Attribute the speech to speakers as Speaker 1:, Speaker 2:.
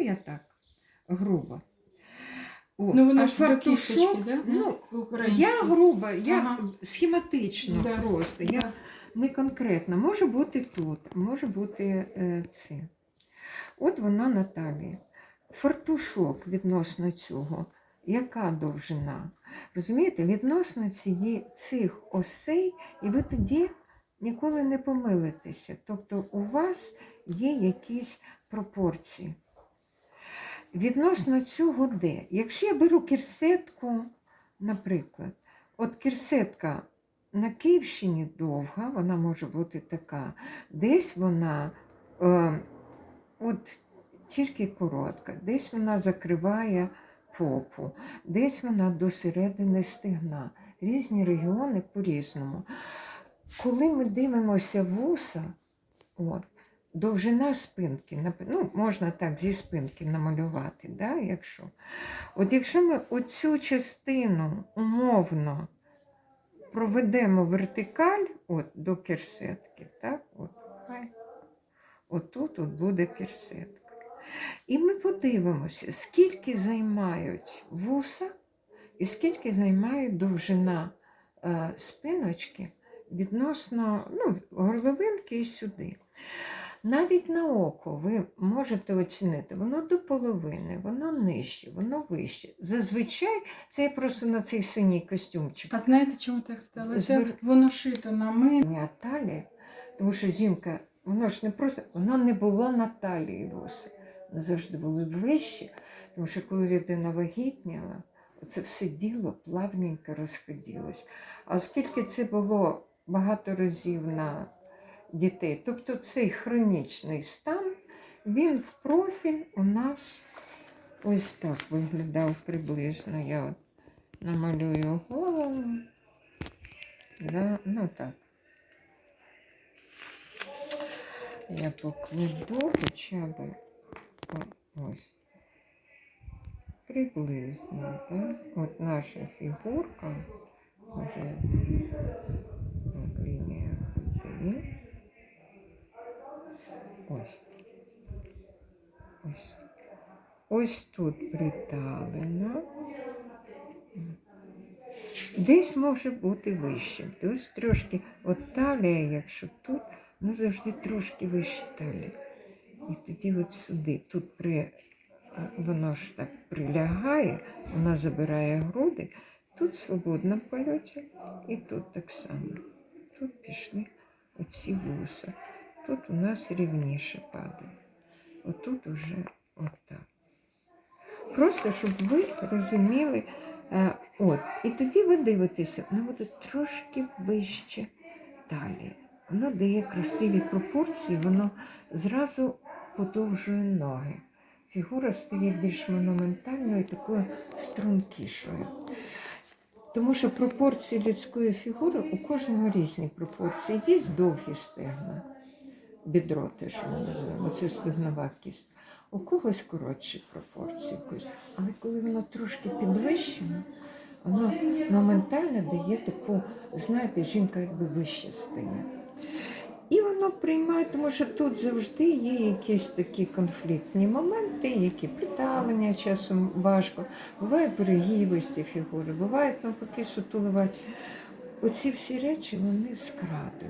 Speaker 1: Ну, я так, грубо. О,
Speaker 2: Ну, воно
Speaker 1: а фартушок,
Speaker 2: кісточки, да?
Speaker 1: ну, я грубо, я
Speaker 2: Ага.
Speaker 1: схематично
Speaker 2: Да.
Speaker 1: просто. Я
Speaker 2: Да.
Speaker 1: не конкретно. Може бути тут, може бути е, це. От вона Наталія. Фартушок відносно цього. Яка довжина? Розумієте, відносно цієї, цих осей, і ви тоді ніколи не помилитеся. Тобто у вас є якісь пропорції. Відносно цього де? Якщо я беру кірсетку, наприклад, от кірсетка на Київщині довга, вона може бути така, десь вона е, от тільки коротка, десь вона закриває попу, десь вона до середини стегна. Різні регіони по-різному. Коли ми дивимося вуса, от, довжина спинки, ну, можна так зі спинки намалювати, да, якщо. От якщо ми оцю частину умовно проведемо вертикаль от, до керсетки, так, от, хай, отут от буде керсетка. І ми подивимося, скільки займають вуса і скільки займає довжина е, спиночки відносно ну, горловинки і сюди. Навіть на око ви можете оцінити, воно до половини, воно нижче, воно вище. Зазвичай це я просто на цей синій костюмчик.
Speaker 2: А знаєте, чому так сталося?
Speaker 1: Звер-
Speaker 2: Воно шито на мене.
Speaker 1: Не талії, тому що жінка, воно ж не просто, воно не було на талії вуси. Вони завжди були вищі, тому що коли людина вагітніла, це все діло плавненько розходилось. А оскільки це було багато разів на дітей, тобто цей хронічний стан, він в профіль у нас ось так виглядав приблизно. Я от намалюю голову. Да, ну так. Я покладу хоча б ось. Приблизно, так? От наша фігурка от лінія. Ось. Ось. Ось тут приталено. Десь може бути вище. Десь трошки, от талія, якщо тут, ну завжди трошки вище талія. І тоді от сюди, тут при, воно ж так прилягає, вона забирає груди, тут свободно в польоті, і тут так само. Тут пішли оці вуса. Тут у нас рівніше падає. Отут уже отак. Просто щоб ви розуміли. Е, от, і тоді ви дивитеся, ну буде трошки вище талії. Воно дає красиві пропорції, воно зразу подовжує ноги. Фігура стає більш монументальною, такою стрункішою. Тому що пропорції людської фігури у кожного різні пропорції. Є довгі стегна, бідро, те, що ми називаємо, це стегнова кість. У когось коротші пропорції, але коли воно трошки підвищено, воно моментально дає таку, знаєте, жінка якби вище стає. І воно приймає, тому що тут завжди є якісь такі конфліктні моменти, які приталення часом важко. Буває перегибості фігури, бувають навпаки сутулувати. Оці всі речі вони скрадують.